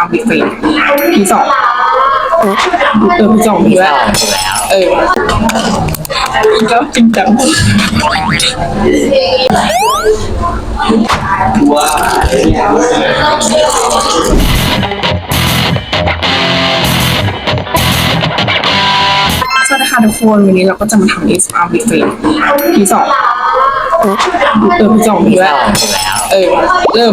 ามวิกไปเลยพีสองเออพีสองมีด้วสยองอยู่แล้วเอออีกแล้วจริงจังสวัสดีค่ะทุกคนวันนี้เราก็จะมาทำ is arm with เลยทีสองเออทีสองมีด้วสยองอยู่แล้วเออเริ่ม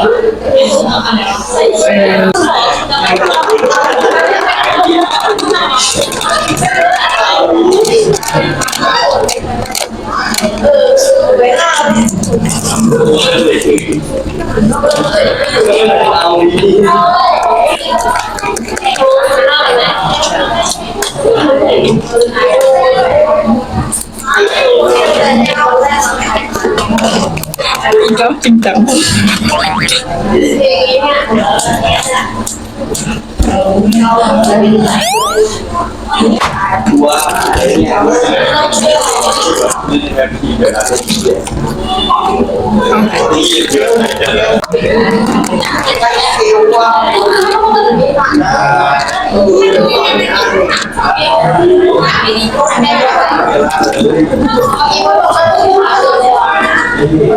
呃，回答。 อีกแล้วจริงจัง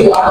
Bye,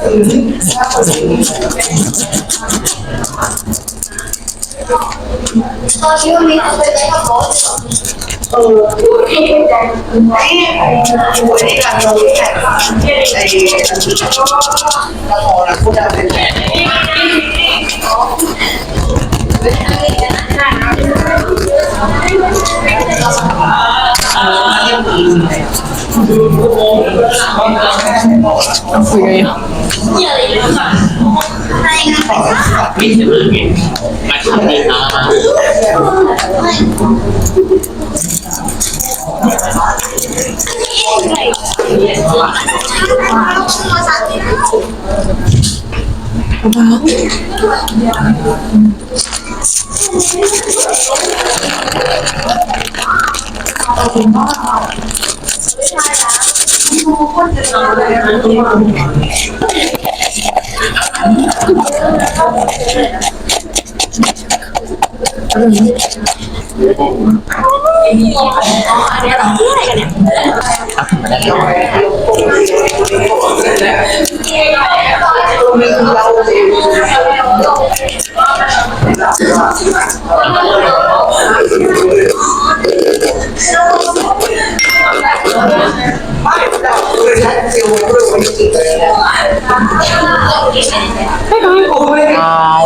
เสียงแบบเขาไม่ได้ตั้งใจเอ เราคุยกันอย่ไม่ถึงเลมาทำเองนะว้าวเอาเป็นว่า 아니야 哎，等于不。啊，